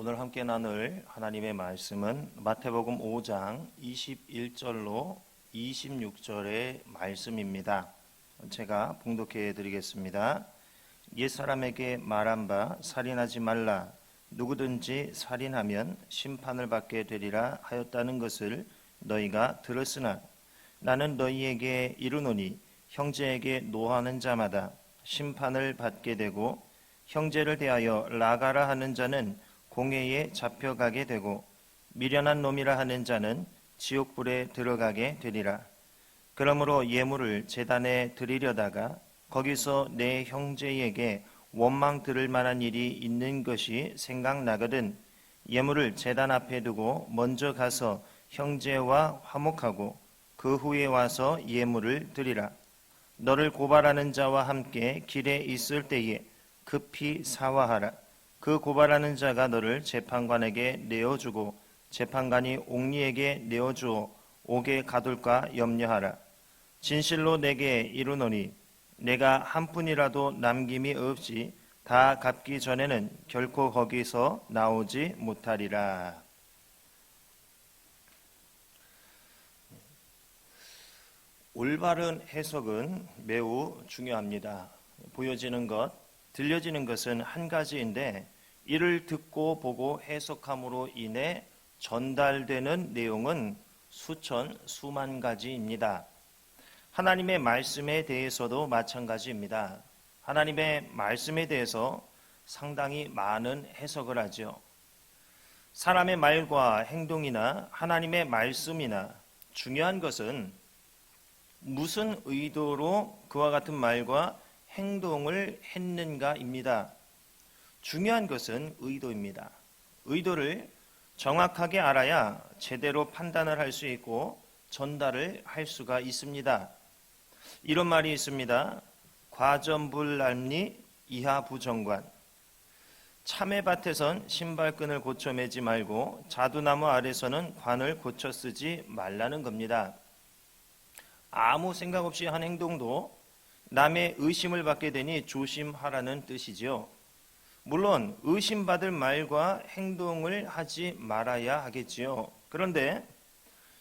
오늘 함께 나눌 하나님의 말씀은 마태복음 5장 21절로 26절의 말씀입니다. 제가 봉독해 드리겠습니다. 옛 사람에게 말한 바 살인하지 말라 누구든지 살인하면 심판을 받게 되리라 하였다는 것을 너희가 들었으나 나는 너희에게 이르노니 형제에게 노하는 자마다 심판을 받게 되고 형제를 대하여 라가라 하는 자는 공회에 잡혀가게 되고 미련한 놈이라 하는 자는 지옥불에 들어가게 되리라. 그러므로 예물을 제단에 드리려다가 거기서 내 형제에게 원망 들을 만한 일이 있는 것이 생각나거든 예물을 제단 앞에 두고 먼저 가서 형제와 화목하고 그 후에 와서 예물을 드리라. 너를 고발하는 자와 함께 길에 있을 때에 급히 사화하라. 그 고발하는 자가 너를 재판관에게 내어주고 재판관이 옥리에게 내어주어 옥에 가둘까 염려하라. 진실로 내게 이르노니 내가 한 푼이라도 남김이 없이 다 갚기 전에는 결코 거기서 나오지 못하리라. 올바른 해석은 매우 중요합니다. 보여지는 것, 들려지는 것은 한 가지인데 이를 듣고 보고 해석함으로 인해 전달되는 내용은 수천, 수만 가지입니다. 하나님의 말씀에 대해서도 마찬가지입니다. 하나님의 말씀에 대해서 상당히 많은 해석을 하죠. 사람의 말과 행동이나 하나님의 말씀이나 중요한 것은 무슨 의도로 그와 같은 말과 행동을 했는가입니다. 중요한 것은 의도입니다. 의도를 정확하게 알아야 제대로 판단을 할 수 있고 전달을 할 수가 있습니다. 이런 말이 있습니다. 과전불남리 이하부정관. 참외밭에선 신발끈을 고쳐 매지 말고 자두나무 아래서는 관을 고쳐 쓰지 말라는 겁니다. 아무 생각 없이 한 행동도 남의 의심을 받게 되니 조심하라는 뜻이지요. 물론 의심받을 말과 행동을 하지 말아야 하겠지요. 그런데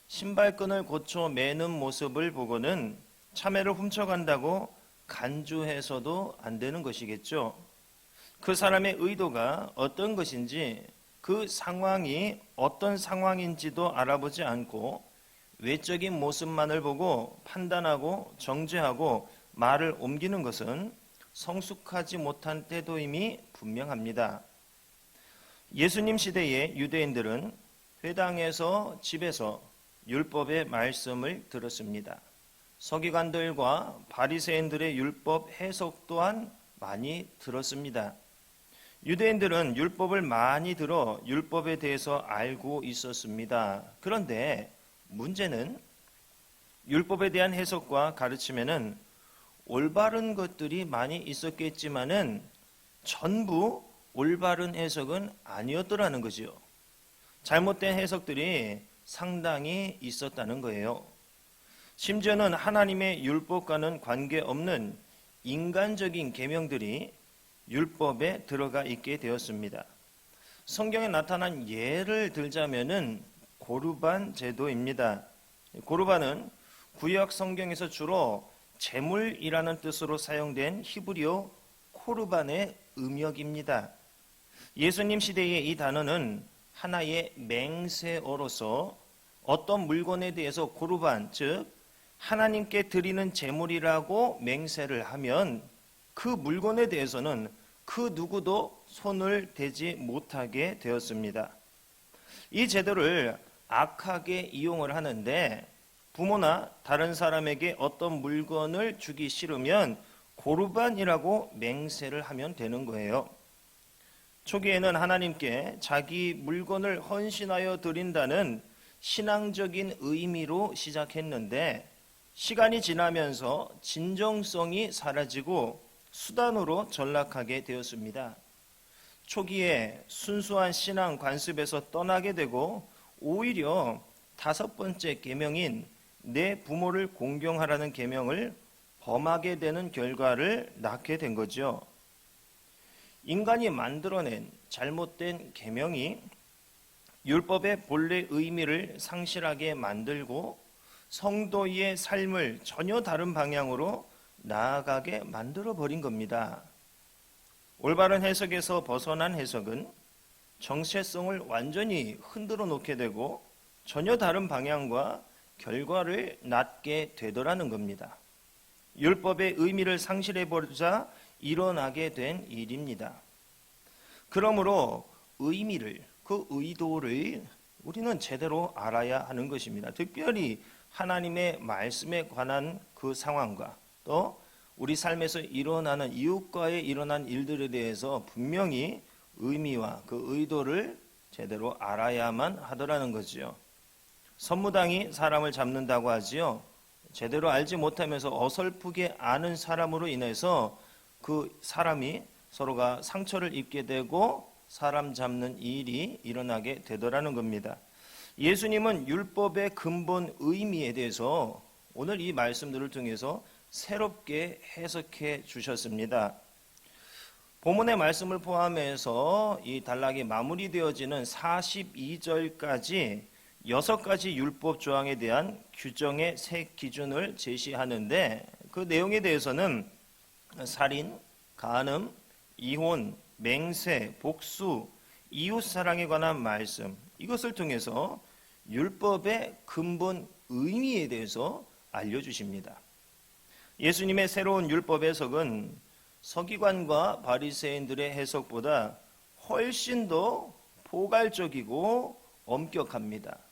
신발끈을 고쳐 매는 모습을 보고는 참외를 훔쳐간다고 간주해서도 안 되는 것이겠죠. 그 사람의 의도가 어떤 것인지 그 상황이 어떤 상황인지도 알아보지 않고 외적인 모습만을 보고 판단하고 정죄하고 말을 옮기는 것은 성숙하지 못한 태도임이 분명합니다. 예수님 시대의 유대인들은 회당에서 집에서 율법의 말씀을 들었습니다. 서기관들과 바리새인들의 율법 해석 또한 많이 들었습니다. 유대인들은 율법을 많이 들어 율법에 대해서 알고 있었습니다. 그런데 문제는 율법에 대한 해석과 가르침에는 올바른 것들이 많이 있었겠지만은 전부 올바른 해석은 아니었더라는 거지요. 잘못된 해석들이 상당히 있었다는 거예요. 심지어는 하나님의 율법과는 관계없는 인간적인 계명들이 율법에 들어가 있게 되었습니다. 성경에 나타난 예를 들자면은 고르반 제도입니다. 고르반은 구약 성경에서 주로 제물이라는 뜻으로 사용된 히브리어 코르반의 음역입니다. 예수님 시대의 이 단어는 하나의 맹세어로서 어떤 물건에 대해서 고르반, 즉 하나님께 드리는 제물이라고 맹세를 하면 그 물건에 대해서는 그 누구도 손을 대지 못하게 되었습니다. 이 제도를 악하게 이용을 하는데 부모나 다른 사람에게 어떤 물건을 주기 싫으면 고르반이라고 맹세를 하면 되는 거예요. 초기에는 하나님께 자기 물건을 헌신하여 드린다는 신앙적인 의미로 시작했는데 시간이 지나면서 진정성이 사라지고 수단으로 전락하게 되었습니다. 초기에 순수한 신앙 관습에서 떠나게 되고 오히려 다섯 번째 계명인 내 부모를 공경하라는 계명을 범하게 되는 결과를 낳게 된 거죠. 인간이 만들어낸 잘못된 계명이 율법의 본래 의미를 상실하게 만들고 성도의 삶을 전혀 다른 방향으로 나아가게 만들어 버린 겁니다. 올바른 해석에서 벗어난 해석은 정체성을 완전히 흔들어 놓게 되고 전혀 다른 방향과 결과를 낳게 되더라는 겁니다. 율법의 의미를 상실해 버리자 일어나게 된 일입니다. 그러므로 의미를 그 의도를 우리는 제대로 알아야 하는 것입니다. 특별히 하나님의 말씀에 관한 그 상황과 또 우리 삶에서 일어나는 이웃과의 일어난 일들에 대해서 분명히 의미와 그 의도를 제대로 알아야만 하더라는 거지요. 선무당이 사람을 잡는다고 하지요. 제대로 알지 못하면서 어설프게 아는 사람으로 인해서 그 사람이 서로가 상처를 입게 되고 사람 잡는 일이 일어나게 되더라는 겁니다. 예수님은 율법의 근본 의미에 대해서 오늘 이 말씀들을 통해서 새롭게 해석해 주셨습니다. 본문의 말씀을 포함해서 이 단락이 마무리되어지는 42절까지 여섯 가지 율법 조항에 대한 규정의 세 기준을 제시하는데 그 내용에 대해서는 살인, 간음, 이혼, 맹세, 복수, 이웃 사랑에 관한 말씀 이것을 통해서 율법의 근본 의미에 대해서 알려 주십니다. 예수님의 새로운 율법 해석은 서기관과 바리새인들의 해석보다 훨씬 더 포괄적이고 엄격합니다.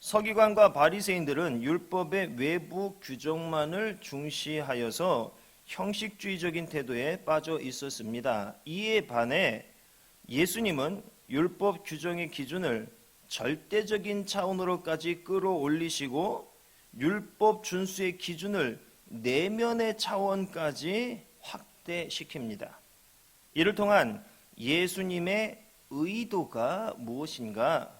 서기관과 바리새인들은 율법의 외부 규정만을 중시하여서 형식주의적인 태도에 빠져 있었습니다. 이에 반해 예수님은 율법 규정의 기준을 절대적인 차원으로까지 끌어올리시고 율법 준수의 기준을 내면의 차원까지 확대시킵니다. 이를 통한 예수님의 의도가 무엇인가?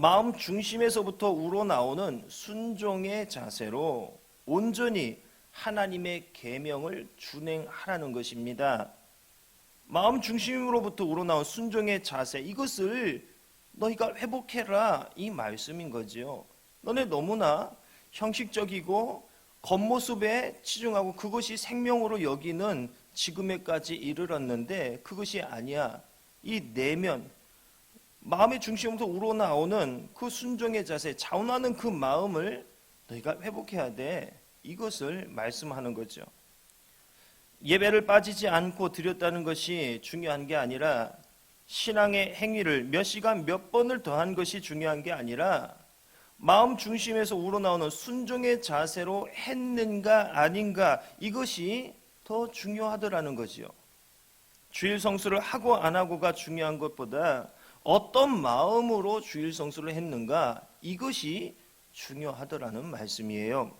마음 중심에서부터 우러나오는 순종의 자세로 온전히 하나님의 계명을 준행하라는 것입니다. 마음 중심으로부터 우러나온 순종의 자세 이것을 너희가 회복해라 이 말씀인 거지요. 너네 너무나 형식적이고 겉모습에 치중하고 그것이 생명으로 여기는 지금에까지 이르렀는데 그것이 아니야. 이 내면 마음의 중심부터 우러나오는 그 순종의 자세, 자원하는 그 마음을 너희가 회복해야 돼. 이것을 말씀하는 거죠. 예배를 빠지지 않고 드렸다는 것이 중요한 게 아니라 신앙의 행위를 몇 시간 몇 번을 더한 것이 중요한 게 아니라 마음 중심에서 우러나오는 순종의 자세로 했는가 아닌가 이것이 더 중요하더라는 거지요. 주일 성수를 하고 안 하고가 중요한 것보다 어떤 마음으로 주일 성수를 했는가 이것이 중요하더라는 말씀이에요.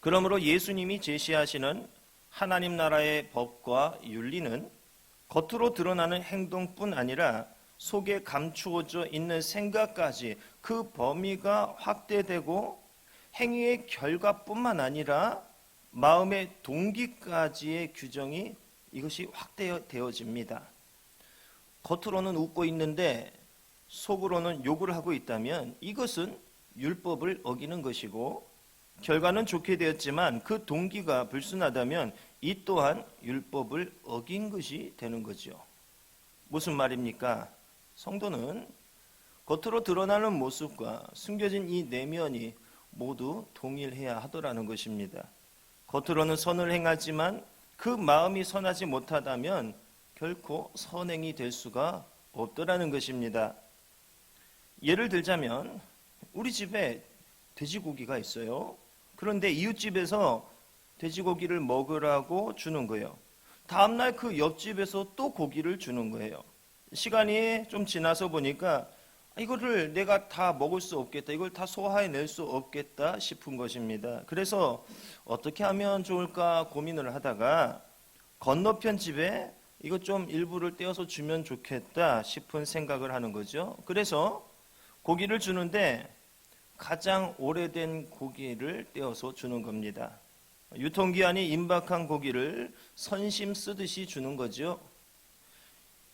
그러므로 예수님이 제시하시는 하나님 나라의 법과 윤리는 겉으로 드러나는 행동뿐 아니라 속에 감추어져 있는 생각까지 그 범위가 확대되고 행위의 결과뿐만 아니라 마음의 동기까지의 규정이 이것이 확대되어집니다. 겉으로는 웃고 있는데 속으로는 욕을 하고 있다면 이것은 율법을 어기는 것이고 결과는 좋게 되었지만 그 동기가 불순하다면 이 또한 율법을 어긴 것이 되는 거죠. 무슨 말입니까? 성도는 겉으로 드러나는 모습과 숨겨진 이 내면이 모두 동일해야 하더라는 것입니다. 겉으로는 선을 행하지만 그 마음이 선하지 못하다면 결코 선행이 될 수가 없더라는 것입니다. 예를 들자면 우리 집에 돼지고기가 있어요. 그런데 이웃집에서 돼지고기를 먹으라고 주는 거예요. 다음날 그 옆집에서 또 고기를 주는 거예요. 시간이 좀 지나서 보니까 이거를 내가 다 먹을 수 없겠다. 이걸 다 소화해낼 수 없겠다 싶은 것입니다. 그래서 어떻게 하면 좋을까 고민을 하다가 건너편 집에 이거 좀 일부를 떼어서 주면 좋겠다 싶은 생각을 하는 거죠. 그래서 고기를 주는데 가장 오래된 고기를 떼어서 주는 겁니다. 유통기한이 임박한 고기를 선심 쓰듯이 주는 거죠.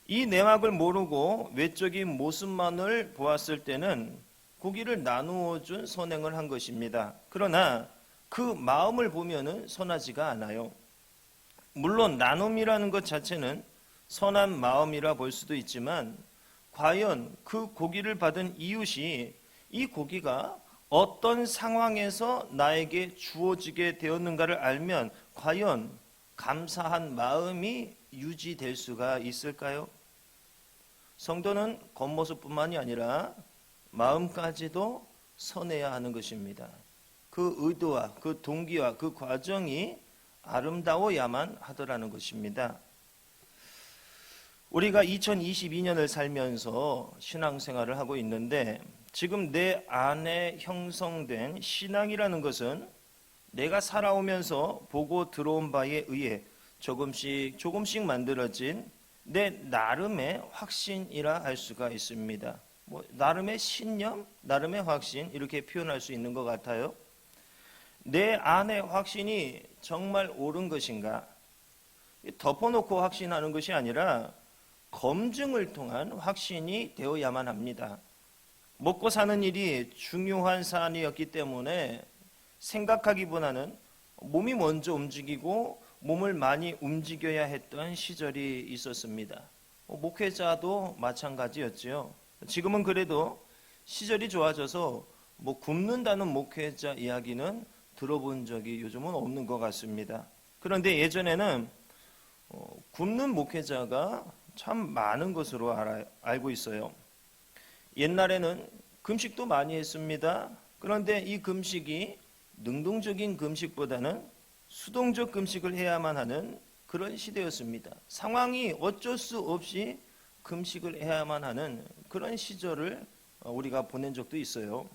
이 내막을 모르고 외적인 모습만을 보았을 때는 고기를 나누어 준 선행을 한 것입니다. 그러나 그 마음을 보면은 선하지가 않아요. 물론 나눔이라는 것 자체는 선한 마음이라 볼 수도 있지만 과연 그 고기를 받은 이웃이 이 고기가 어떤 상황에서 나에게 주어지게 되었는가를 알면 과연 감사한 마음이 유지될 수가 있을까요? 성도는 겉모습뿐만이 아니라 마음까지도 선해야 하는 것입니다. 그 의도와 그 동기와 그 과정이 아름다워야만 하더라는 것입니다. 우리가 2022년을 살면서 신앙생활을 하고 있는데 지금 내 안에 형성된 신앙이라는 것은 내가 살아오면서 보고 들어온 바에 의해 조금씩 조금씩 만들어진 내 나름의 확신이라 할 수가 있습니다. 뭐 나름의 신념, 나름의 확신 이렇게 표현할 수 있는 것 같아요. 내 안의 확신이 정말 옳은 것인가? 덮어놓고 확신하는 것이 아니라 검증을 통한 확신이 되어야만 합니다. 먹고 사는 일이 중요한 사안이었기 때문에 생각하기보다는 몸이 먼저 움직이고 몸을 많이 움직여야 했던 시절이 있었습니다. 뭐 목회자도 마찬가지였지요. 지금은 그래도 시절이 좋아져서 뭐 굶는다는 목회자 이야기는 들어본 적이 요즘은 없는 것 같습니다. 그런데 예전에는 어, 굶는 목회자가 참 많은 것으로 알아, 알고 있어요. 옛날에는 금식도 많이 했습니다. 그런데 이 금식이 능동적인 금식보다는 수동적 금식을 해야만 하는 그런 시대였습니다. 상황이 어쩔 수 없이 금식을 해야만 하는 그런 시절을 우리가 보낸 적도 있어요.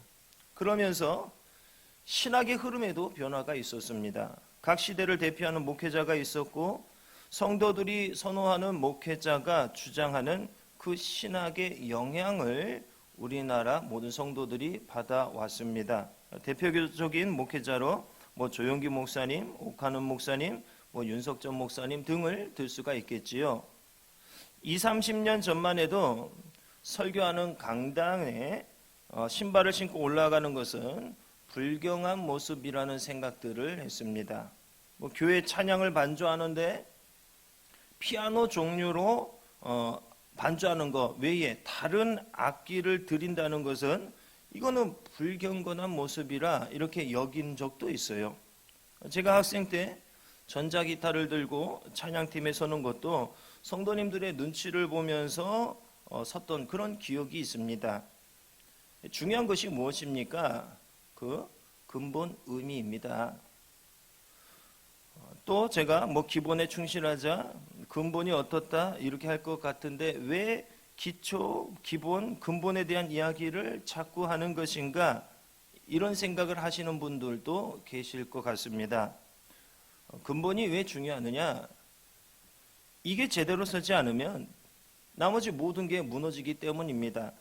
그러면서 신학의 흐름에도 변화가 있었습니다. 각 시대를 대표하는 목회자가 있었고 성도들이 선호하는 목회자가 주장하는 그 신학의 영향을 우리나라 모든 성도들이 받아왔습니다. 대표적인 목회자로 뭐 조용기 목사님, 옥하는 목사님, 뭐 윤석전 목사님 등을 들 수가 있겠지요. 2, 30년 전만 해도 설교하는 강당에 어, 신발을 신고 올라가는 것은 불경한 모습이라는 생각들을 했습니다. 뭐 교회 찬양을 반주하는데 피아노 종류로 어, 반주하는 것 외에 다른 악기를 드린다는 것은 이거는 불경건한 모습이라 이렇게 여긴 적도 있어요. 제가 학생 때 전자기타를 들고 찬양팀에 서는 것도 성도님들의 눈치를 보면서 어, 섰던 그런 기억이 있습니다. 중요한 것이 무엇입니까? 그 근본 의미입니다. 또 제가 뭐 기본에 충실하자 근본이 어떻다 이렇게 할 것 같은데 왜 기초, 기본, 근본에 대한 이야기를 자꾸 하는 것인가 이런 생각을 하시는 분들도 계실 것 같습니다. 근본이 왜 중요하느냐? 이게 제대로 서지 않으면 나머지 모든 게 무너지기 때문입니다.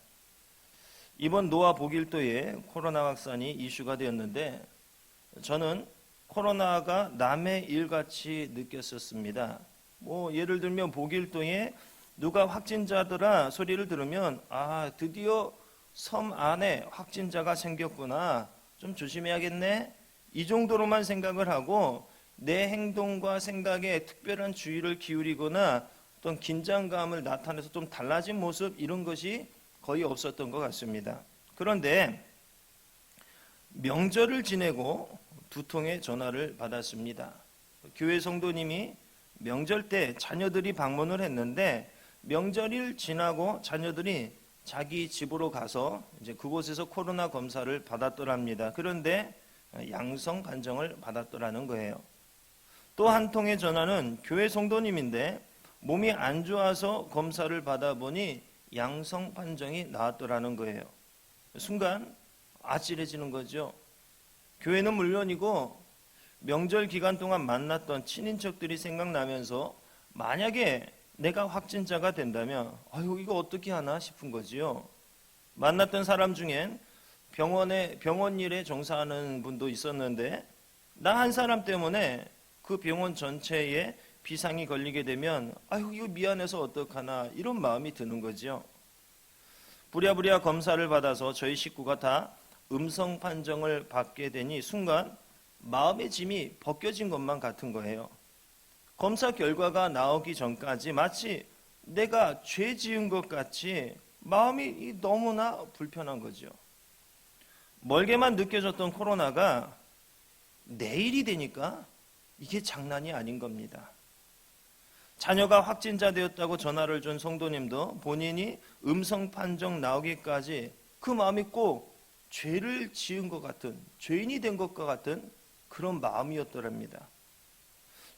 이번 노아 복일도에 코로나 확산이 이슈가 되었는데 저는 코로나가 남의 일같이 느꼈었습니다. 뭐 예를 들면 복일도에 누가 확진자더라 소리를 들으면 아 드디어 섬 안에 확진자가 생겼구나 좀 조심해야겠네 이 정도로만 생각을 하고 내 행동과 생각에 특별한 주의를 기울이거나 어떤 긴장감을 나타내서 좀 달라진 모습 이런 것이 거의 없었던 것 같습니다. 그런데 명절을 지내고 두 통의 전화를 받았습니다. 교회 성도님이 명절 때 자녀들이 방문을 했는데 명절일 지나고 자녀들이 자기 집으로 가서 이제 그곳에서 코로나 검사를 받았더랍니다. 그런데 양성 판정을 받았더라는 거예요. 또 한 통의 전화는 교회 성도님인데 몸이 안 좋아서 검사를 받아보니 양성 판정이 나왔더라는 거예요. 순간 아찔해지는 거죠. 교회는 물론이고 명절 기간 동안 만났던 친인척들이 생각나면서 만약에 내가 확진자가 된다면 아유 이거 어떻게 하나 싶은 거지요. 만났던 사람 중엔 병원에 병원 일에 종사하는 분도 있었는데 나 한 사람 때문에 그 병원 전체에 비상이 걸리게 되면 아유 이거 미안해서 어떡하나 이런 마음이 드는 거죠. 부랴부랴 검사를 받아서 저희 식구가 다 음성 판정을 받게 되니 순간 마음의 짐이 벗겨진 것만 같은 거예요. 검사 결과가 나오기 전까지 마치 내가 죄 지은 것 같이 마음이 너무나 불편한 거죠. 멀게만 느껴졌던 코로나가 내일이 되니까 이게 장난이 아닌 겁니다. 자녀가 확진자 되었다고 전화를 준 성도님도 본인이 음성 판정 나오기까지 그 마음이 꼭 죄를 지은 것 같은 죄인이 된 것과 같은 그런 마음이었더랍니다.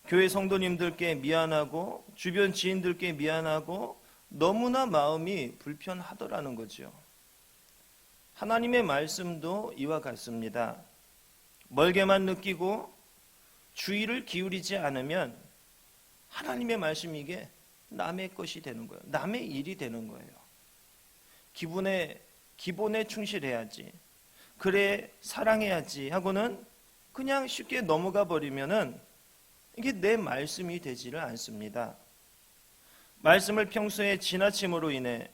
교회 성도님들께 미안하고 주변 지인들께 미안하고 너무나 마음이 불편하더라는 거죠. 하나님의 말씀도 이와 같습니다. 멀게만 느끼고 주의를 기울이지 않으면 하나님의 말씀이 이게 남의 것이 되는 거예요. 남의 일이 되는 거예요. 기분에 기본에 충실해야지. 그래 사랑해야지 하고는 그냥 쉽게 넘어가 버리면은 이게 내 말씀이 되지를 않습니다. 말씀을 평소에 지나침으로 인해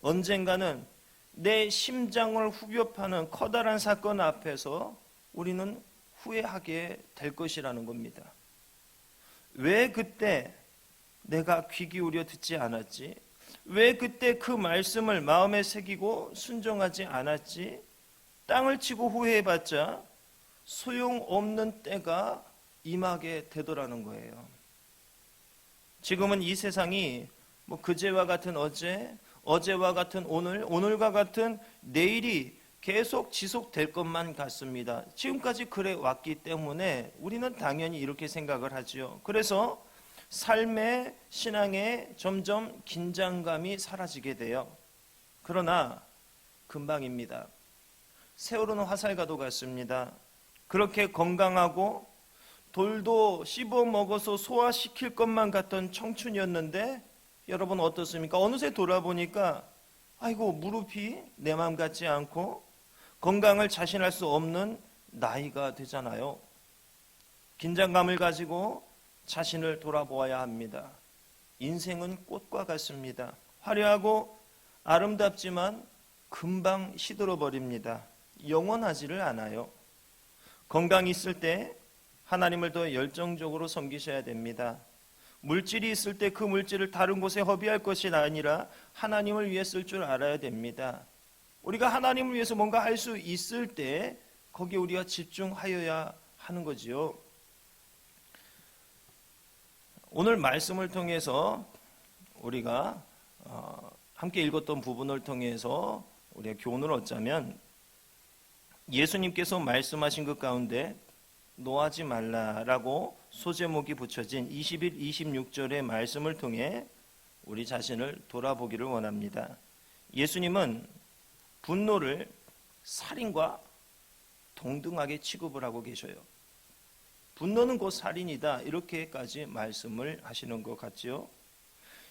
언젠가는 내 심장을 후벼 파는 커다란 사건 앞에서 우리는 후회하게 될 것이라는 겁니다. 왜 그때 내가 귀 기울여 듣지 않았지? 왜 그때 그 말씀을 마음에 새기고 순종하지 않았지? 땅을 치고 후회해봤자 소용없는 때가 임하게 되더라는 거예요. 지금은 이 세상이 뭐 그제와 같은 어제, 어제와 같은 오늘, 오늘과 같은 내일이 계속 지속될 것만 같습니다. 지금까지 그래 왔기 때문에 우리는 당연히 이렇게 생각을 하지요. 그래서 삶의 신앙에 점점 긴장감이 사라지게 돼요. 그러나 금방입니다. 세월은 화살과도 같습니다. 그렇게 건강하고 돌도 씹어 먹어서 소화시킬 것만 같던 청춘이었는데 여러분 어떻습니까? 어느새 돌아보니까 아이고 무릎이 내 마음 같지 않고 건강을 자신할 수 없는 나이가 되잖아요. 긴장감을 가지고 자신을 돌아보아야 합니다. 인생은 꽃과 같습니다. 화려하고 아름답지만 금방 시들어 버립니다. 영원하지를 않아요. 건강 있을 때 하나님을 더 열정적으로 섬기셔야 됩니다. 물질이 있을 때 그 물질을 다른 곳에 허비할 것이 아니라 하나님을 위해 쓸 줄 알아야 됩니다. 우리가 하나님을 위해서 뭔가 할 수 있을 때 거기에 우리가 집중하여야 하는 거지요. 오늘 말씀을 통해서 우리가 어, 함께 읽었던 부분을 통해서 우리가 교훈을 얻자면 예수님께서 말씀하신 것 가운데 노하지 말라라고 소제목이 붙여진 21, 26절의 말씀을 통해 우리 자신을 돌아보기를 원합니다. 예수님은 분노를 살인과 동등하게 취급을 하고 계셔요. 분노는 곧 살인이다. 이렇게까지 말씀을 하시는 것 같지요.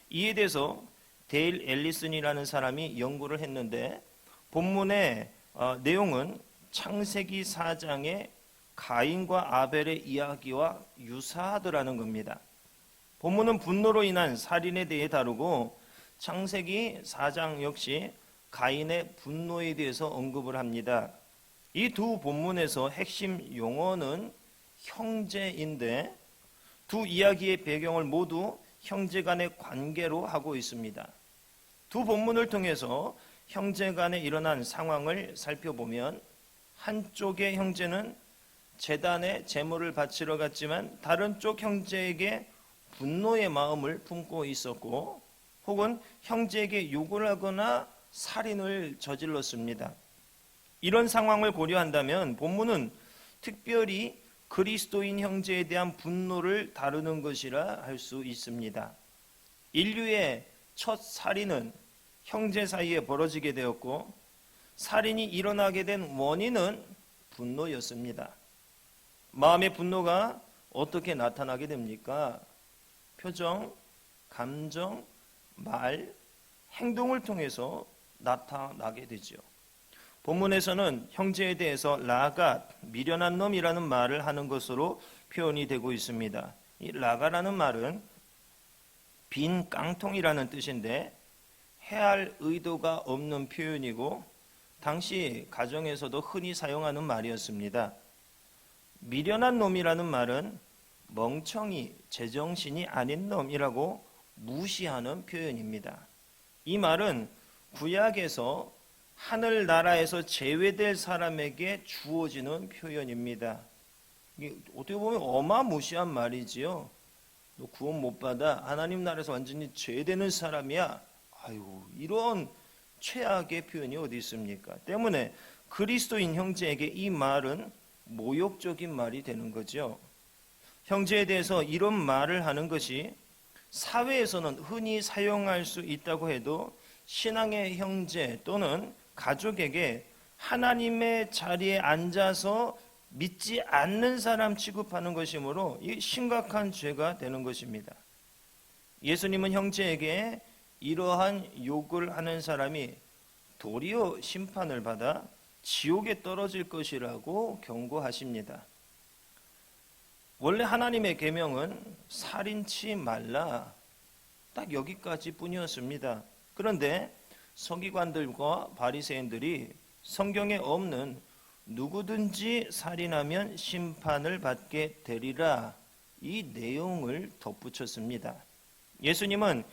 이에 대해서 데일 앨리슨이라는 사람이 연구를 했는데 본문의 어, 내용은 창세기 4장의 가인과 아벨의 이야기와 유사하더라는 겁니다. 본문은 분노로 인한 살인에 대해 다루고 창세기 4장 역시 가인의 분노에 대해서 언급을 합니다. 이 두 본문에서 핵심 용어는 형제인데 두 이야기의 배경을 모두 형제 간의 관계로 하고 있습니다. 두 본문을 통해서 형제 간에 일어난 상황을 살펴보면 한쪽의 형제는 재단에 제물을 바치러 갔지만 다른 쪽 형제에게 분노의 마음을 품고 있었고 혹은 형제에게 욕을 하거나 살인을 저질렀습니다. 이런 상황을 고려한다면 본문은 특별히 그리스도인 형제에 대한 분노를 다루는 것이라 할 수 있습니다. 인류의 첫 살인은 형제 사이에 벌어지게 되었고 살인이 일어나게 된 원인은 분노였습니다. 마음의 분노가 어떻게 나타나게 됩니까? 표정, 감정, 말, 행동을 통해서 나타나게 되죠. 본문에서는 형제에 대해서 라갓, 미련한 놈이라는 말을 하는 것으로 표현이 되고 있습니다. 이 라가라는 말은 빈 깡통이라는 뜻인데 해할 의도가 없는 표현이고 당시 가정에서도 흔히 사용하는 말이었습니다. 미련한 놈이라는 말은 멍청이, 제정신이 아닌 놈이라고 무시하는 표현입니다. 이 말은 구약에서 하늘 나라에서 제외될 사람에게 주어지는 표현입니다. 이게 어떻게 보면 어마무시한 말이지요. 너 구원 못 받아 하나님 나라에서 완전히 죄되는 사람이야. 아이고 이런 최악의 표현이 어디 있습니까? 때문에 그리스도인 형제에게 이 말은 모욕적인 말이 되는 거죠. 형제에 대해서 이런 말을 하는 것이 사회에서는 흔히 사용할 수 있다고 해도 신앙의 형제 또는 가족에게 하나님의 자리에 앉아서 믿지 않는 사람 취급하는 것이므로 이 심각한 죄가 되는 것입니다. 예수님은 형제에게 이러한 욕을 하는 사람이 도리어 심판을 받아 지옥에 떨어질 것이라고 경고하십니다. 원래 하나님의 계명은 살인치 말라 딱 여기까지 뿐이었습니다. 그런데 서기관들과 바리새인들이 성경에 없는 누구든지 살인하면 심판을 받게 되리라 이 내용을 덧붙였습니다. 예수님은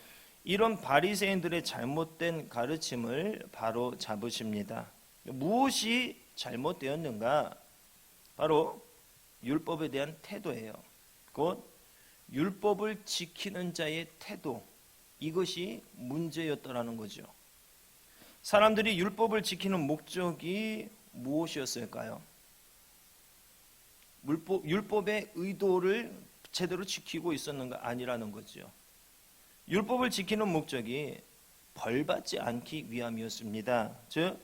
이런 바리새인들의 잘못된 가르침을 바로 잡으십니다. 무엇이 잘못되었는가? 바로 율법에 대한 태도예요. 곧 율법을 지키는 자의 태도 이것이 문제였더라는 거죠. 사람들이 율법을 지키는 목적이 무엇이었을까요? 율법, 율법의 의도를 제대로 지키고 있었는가 아니라는 거죠. 율법을 지키는 목적이 벌받지 않기 위함이었습니다. 즉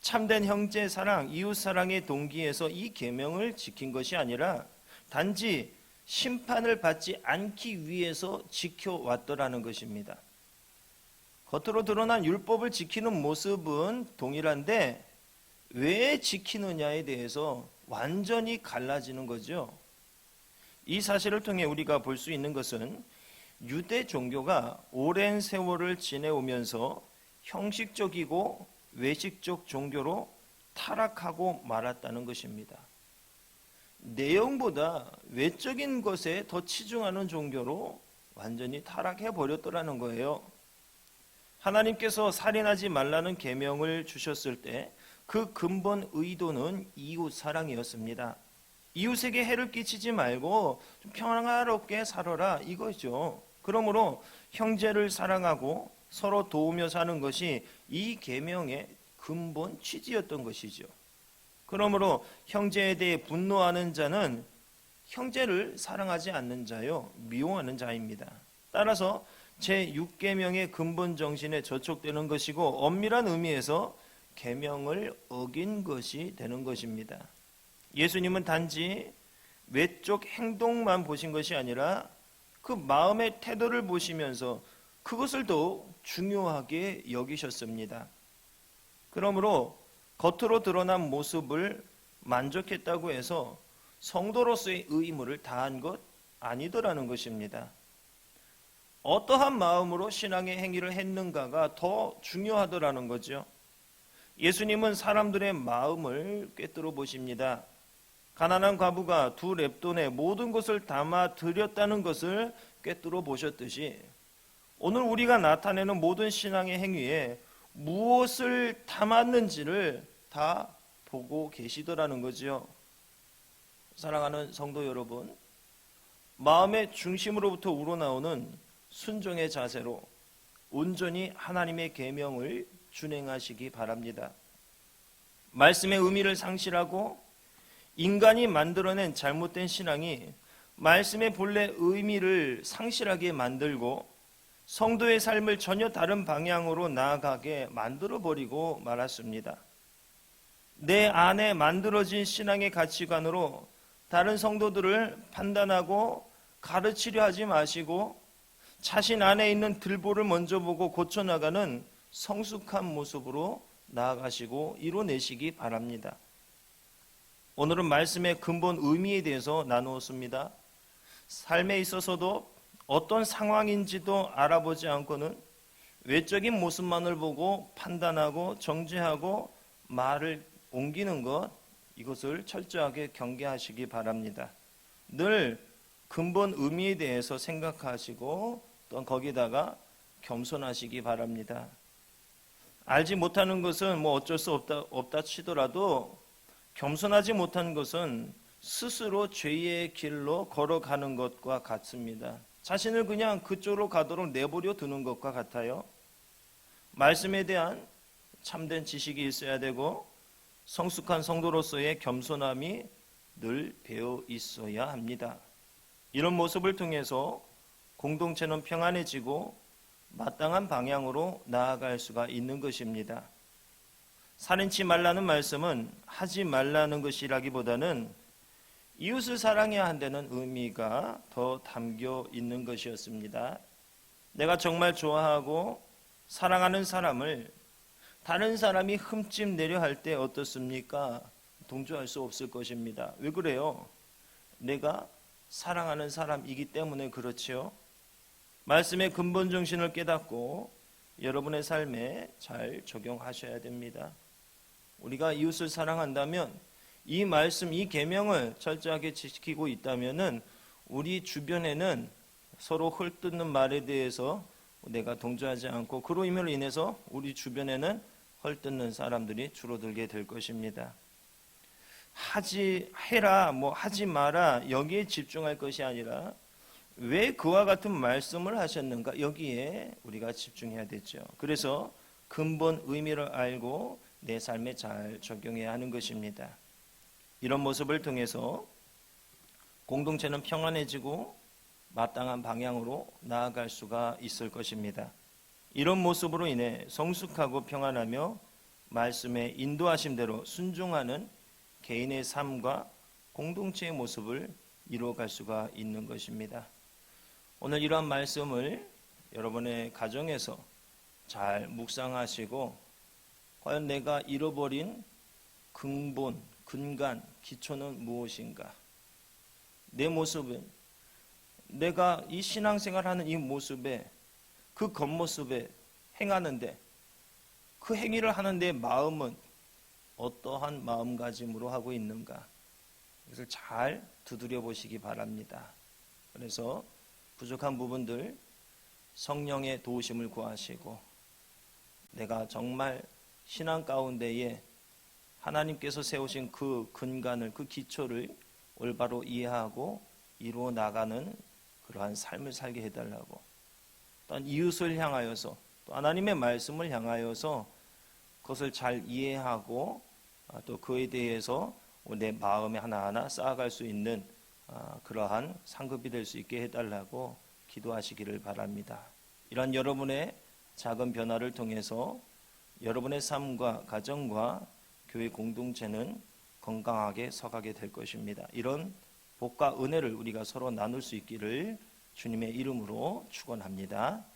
참된 형제 사랑, 이웃 사랑의 동기에서 이 계명을 지킨 것이 아니라 단지 심판을 받지 않기 위해서 지켜왔더라는 것입니다. 겉으로 드러난 율법을 지키는 모습은 동일한데 왜 지키느냐에 대해서 완전히 갈라지는 거죠. 이 사실을 통해 우리가 볼 수 있는 것은 유대 종교가 오랜 세월을 지내오면서 형식적이고 외식적 종교로 타락하고 말았다는 것입니다. 내용보다 외적인 것에 더 치중하는 종교로 완전히 타락해 버렸더라는 거예요. 하나님께서 살인하지 말라는 계명을 주셨을 때 그 근본 의도는 이웃 사랑이었습니다. 이웃에게 해를 끼치지 말고 좀 평화롭게 살아라 이거죠. 그러므로 형제를 사랑하고 서로 도우며 사는 것이 이 계명의 근본 취지였던 것이죠. 그러므로 형제에 대해 분노하는 자는 형제를 사랑하지 않는 자요 미워하는 자입니다. 따라서 제 6계명의 근본 정신에 저촉되는 것이고 엄밀한 의미에서 계명을 어긴 것이 되는 것입니다. 예수님은 단지 외적 행동만 보신 것이 아니라 그 마음의 태도를 보시면서 그것을 더 중요하게 여기셨습니다. 그러므로 겉으로 드러난 모습을 만족했다고 해서 성도로서의 의무를 다한 것 아니더라는 것입니다. 어떠한 마음으로 신앙의 행위를 했는가가 더 중요하더라는 거죠. 예수님은 사람들의 마음을 꿰뚫어 보십니다. 가난한 과부가 두 랩돈에 모든 것을 담아 드렸다는 것을 꿰뚫어 보셨듯이 오늘 우리가 나타내는 모든 신앙의 행위에 무엇을 담았는지를 다 보고 계시더라는 거지요. 사랑하는 성도 여러분, 마음의 중심으로부터 우러나오는 순종의 자세로 온전히 하나님의 계명을 준행하시기 바랍니다. 말씀의 의미를 상실하고 인간이 만들어낸 잘못된 신앙이 말씀의 본래 의미를 상실하게 만들고 성도의 삶을 전혀 다른 방향으로 나아가게 만들어 버리고 말았습니다. 내 안에 만들어진 신앙의 가치관으로 다른 성도들을 판단하고 가르치려 하지 마시고 자신 안에 있는 들보를 먼저 보고 고쳐나가는 성숙한 모습으로 나아가시고 이뤄내시기 바랍니다. 오늘은 말씀의 근본 의미에 대해서 나누었습니다. 삶에 있어서도 어떤 상황인지도 알아보지 않고는 외적인 모습만을 보고 판단하고 정죄하고 말을 옮기는 것 이것을 철저하게 경계하시기 바랍니다. 늘 근본 의미에 대해서 생각하시고 또 거기다가 겸손하시기 바랍니다. 알지 못하는 것은 뭐 어쩔 수 없다, 없다 치더라도 겸손하지 못한 것은 스스로 죄의 길로 걸어가는 것과 같습니다. 자신을 그냥 그쪽으로 가도록 내버려 두는 것과 같아요. 말씀에 대한 참된 지식이 있어야 되고 성숙한 성도로서의 겸손함이 늘 배어 있어야 합니다. 이런 모습을 통해서 공동체는 평안해지고 마땅한 방향으로 나아갈 수가 있는 것입니다. 살인치 말라는 말씀은 하지 말라는 것이라기보다는 이웃을 사랑해야 한다는 의미가 더 담겨 있는 것이었습니다. 내가 정말 좋아하고 사랑하는 사람을 다른 사람이 흠집 내려 할 때 어떻습니까? 동조할 수 없을 것입니다. 왜 그래요? 내가 사랑하는 사람이기 때문에 그렇지요. 말씀의 근본 정신을 깨닫고 여러분의 삶에 잘 적용하셔야 됩니다. 우리가 이웃을 사랑한다면 이 말씀, 이 계명을 철저하게 지키고 있다면은 우리 주변에는 서로 헐뜯는 말에 대해서 내가 동조하지 않고 그로 인으로 인해서 우리 주변에는 헐뜯는 사람들이 줄어들게 될 것입니다. 하지 해라 뭐 하지 마라 여기에 집중할 것이 아니라 왜 그와 같은 말씀을 하셨는가 여기에 우리가 집중해야 되죠. 그래서 근본 의미를 알고 내 삶에 잘 적용해야 하는 것입니다. 이런 모습을 통해서 공동체는 평안해지고 마땅한 방향으로 나아갈 수가 있을 것입니다. 이런 모습으로 인해 성숙하고 평안하며 말씀의 인도하심대로 순종하는 개인의 삶과 공동체의 모습을 이루어갈 수가 있는 것입니다. 오늘 이러한 말씀을 여러분의 가정에서 잘 묵상하시고 과연 내가 잃어버린 근본, 근간, 기초는 무엇인가? 내 모습은 내가 이 신앙생활하는 이 모습에 그 겉모습에 행하는데 그 행위를 하는 내 마음은 어떠한 마음가짐으로 하고 있는가? 이것을 잘 두드려 보시기 바랍니다. 그래서 부족한 부분들 성령의 도우심을 구하시고 내가 정말 신앙 가운데에 하나님께서 세우신 그 근간을 그 기초를 올바로 이해하고 이루어 나가는 그러한 삶을 살게 해달라고 또한 이웃을 향하여서 또 하나님의 말씀을 향하여서 그것을 잘 이해하고 아, 또 그에 대해서 내 마음에 하나하나 쌓아갈 수 있는 아, 그러한 상급이 될 수 있게 해달라고 기도하시기를 바랍니다. 이런 여러분의 작은 변화를 통해서 여러분의 삶과 가정과 교회 공동체는 건강하게 서가게 될 것입니다. 이런 복과 은혜를 우리가 서로 나눌 수 있기를 주님의 이름으로 축원합니다.